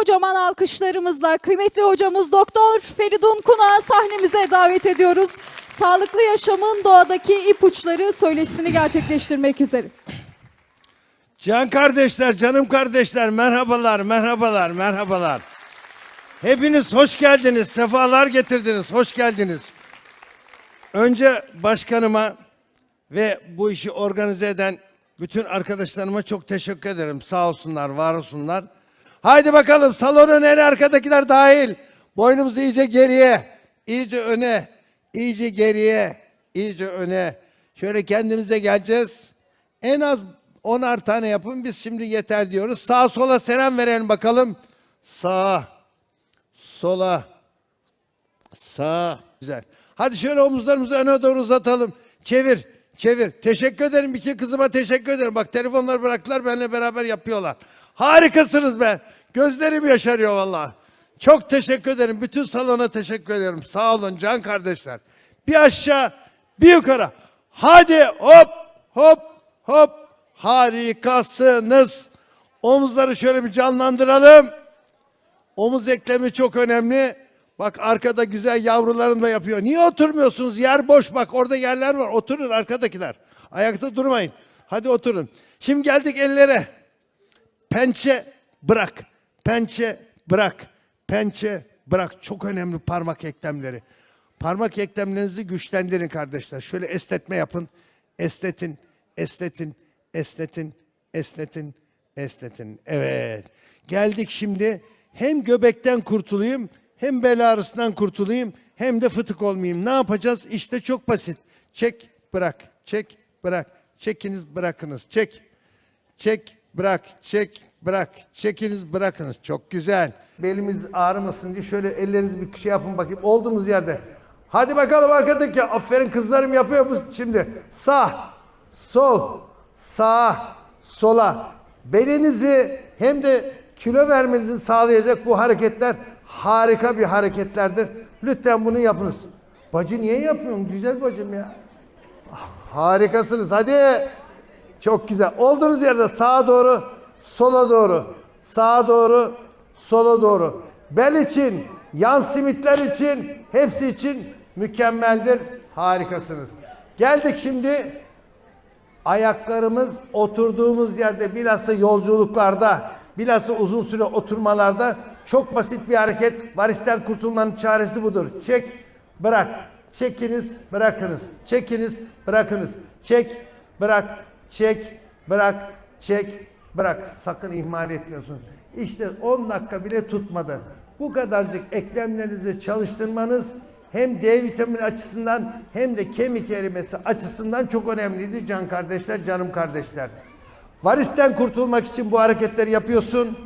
kocaman alkışlarımızla kıymetli hocamız Doktor Feridun Kuna sahnemize davet ediyoruz. Sağlıklı yaşamın doğadaki ipuçları söyleşisini gerçekleştirmek üzere. Can kardeşler, canım kardeşler, merhabalar, merhabalar, merhabalar. Hepiniz hoş geldiniz, sefalar getirdiniz, hoş geldiniz. Önce başkanıma ve bu işi organize eden bütün arkadaşlarıma çok teşekkür ederim. Sağ olsunlar, var olsunlar. Haydi bakalım salonun en arkadakiler dahil. Boynumuz iyice geriye, iyice öne, iyice geriye, iyice öne. Şöyle kendimize geleceğiz. En az onar tane yapın. Biz şimdi yeter diyoruz. Sağa sola selam verelim bakalım. Sağa, sola, sağa. Güzel. Hadi şöyle omuzlarımızı öne doğru uzatalım. Çevir, çevir. Teşekkür ederim. İki kızıma teşekkür ederim. Bak telefonları bıraktılar benimle beraber yapıyorlar. Harikasınız be. Gözlerim yaşarıyor vallahi. Çok teşekkür ederim. Bütün salona teşekkür ederim. Sağ olun can kardeşler. Bir aşağı, bir yukarı. Hadi hop, hop, hop. Harikasınız. Omuzları şöyle bir canlandıralım. Omuz eklemi çok önemli. Bak arkada güzel yavrularım da yapıyor. Niye oturmuyorsunuz? Yer boş bak orada yerler var. Oturun arkadakiler. Ayakta durmayın. Hadi oturun. Şimdi geldik ellere. Pençe bırak. Pençe bırak. Pençe bırak. Çok önemli parmak eklemleri. Parmak eklemlerinizi güçlendirin kardeşler. Şöyle estetme yapın. Estetin, estetin, estetin, estetin, estetin. Evet. Geldik şimdi. Hem göbekten kurtulayım, hem bel ağrısından kurtulayım, hem de fıtık olmayayım. Ne yapacağız? İşte çok basit. Çek, bırak. Çek, bırak. Çekiniz, bırakınız. Çek. Çek, bırak, çek, bırak. Çekiniz, bırakınız. Çok güzel. Belimiz ağrımasın diye şöyle ellerinizi bir şey yapın bakayım. Olduğumuz yerde. Hadi bakalım arkadaki. Aferin kızlarım yapıyor bu şimdi. Sağ, sol, sağ, sola. Belinizi hem de kilo vermenizi sağlayacak bu hareketler harika bir hareketlerdir. Lütfen bunu yapınız. Bacı niye yapıyorsun? Güzel bacım ya. Harikasınız. Hadi. Çok güzel. Olduğunuz yerde sağa doğru, sola doğru, sağa doğru, sola doğru. Bel için, yan simitler için, hepsi için mükemmeldir. Harikasınız. Geldik şimdi ayaklarımız oturduğumuz yerde bilhassa yolculuklarda, bilhassa uzun süre oturmalarda çok basit bir hareket. Varisten kurtulmanın çaresi budur. Çek, bırak. Çekiniz, bırakınız. Çekiniz, bırakınız. Çek, bırak, çek, bırak, çek, bırak. Sakın ihmal etmiyorsun. İşte 10 dakika bile tutmadı. Bu kadarcık eklemlerinizi çalıştırmanız hem D vitamini açısından hem de kemik erimesi açısından çok önemliydi can kardeşler, canım kardeşler. Varisten kurtulmak için bu hareketleri yapıyorsun.